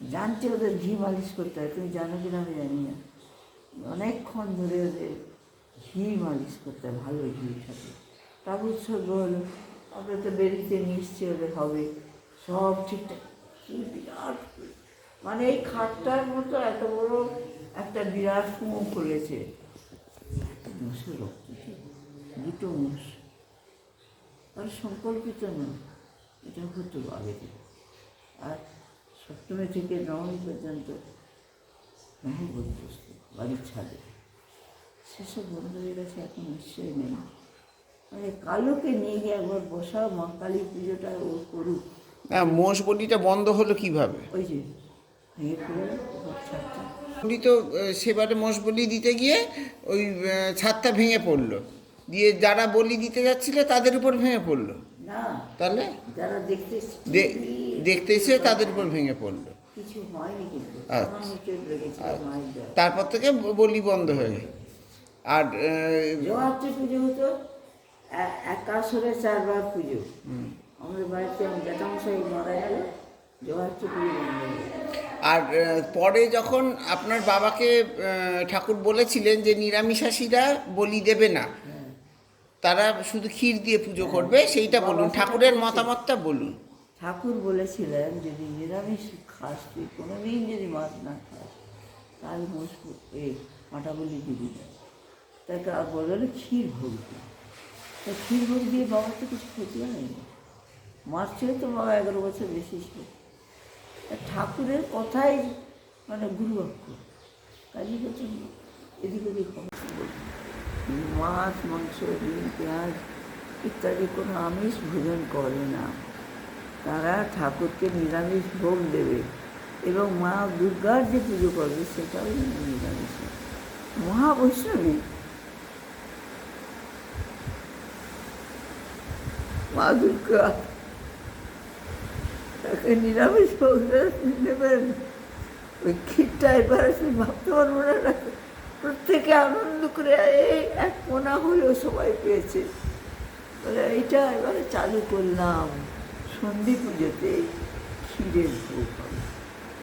জানছে ওদের ঘি মালিশ করতে হয় তুমি জানো কিনা আমি জানি না। অনেকক্ষণ ধরে ওদের ঘি মালিশ করতে হয় ভালো ঘি সাথে তারপর উৎসর্গ হলো তারপরে তো বেরিতে নিশ্চয় ওদের হবে সব ঠিকঠাক। কি বিরাট মানে এই খাটটার মতো এত বড় একটা বিরাট কুঁয়ো খুলেছে ছিল, দুটো মোষ আর সংকল্পিত নয় এটা হতো আগে থেকে আর সপ্তমী থেকে নবমী পর্যন্ত। নহবদ্যস্ত বাড়ির ছাদে। সেসব বন্ধুদের কাছে এখন নিশ্চয়ই নেই। মানে কালোকে নিয়ে গিয়ে একবার বসাও মা কালী পুজোটা ও করুক। না মোষ বলিটা বন্ধ হলো কীভাবে? ওই যে ভেঙে পড়ে তো সেবারে মোষ বলি দিতে গিয়ে ওই ছাদটা ভেঙে পড়ল। দিয়ে যারা বলি দিতে যাচ্ছিল তাদের উপর ভেঙে পড়ল। তাহলে? যারা দেখতে এসে তাদের উপর ভেঙে পড়ল। আচ্ছা। দেওয়া তারপর থেকে বলি বন্ধ হয়ে গেল। আর আহ, পুজো হতো এ- একাশরে চারবার পুজো। আমাদের বাড়িতে জ্যাঠামশাই মারা গেল হয়ে। আর পরে যখন আপনার বাবাকে ঠাকুর বলেছিলেন যে নিরামিষাসীরা বলি দেবে না তারা শুধু ক্ষীর দিয়ে পুজো করবে সেইটা বলুন ঠাকুরের মতামতটা বলুন। ঠাকুর বলেছিলেন যদি নিরামিষ খাস তুই কোনো কোনোদিন যদি মাছ না খাস তাহলে মোষ এ বলি দিবি না। তাকে আর বলল ক্ষীর ভোগ দিই তা ক্ষীর ভোগ দিয়ে বাবার তো কিছু ক্ষতি হয়নি। মাছ ছিল তো বাবা এগারো বছর বেশি ছিল ঠাকুরের কথাই মানে গুরুবাক্য। কাজী বলছেন এদিক ওদিক হবে। মাছ, মাংস, ডিম, পেঁয়াজ ইত্যাদি কোনো আমিষ ভোজন করে না। তারা ঠাকুরকে নিরামিষ ভোগ দেবে এবং মা দুর্গার যে পুজো করবে সেটাও নিরামিষ। মহাবৈষ্ণবী মা দুর্গা তাকে নিরামিষ ভোগ দেবেন। ওই ক্ষীরটা এবার আসলে ভাবতে পারব না। প্রত্যেকে আনন্দ করে এই এক মোনা হলেও সবাই পেয়েছে। বলে, এইটা এবারে চালু করলাম। সন্ধি পুজোতে ক্ষীরের ভোগ হবে।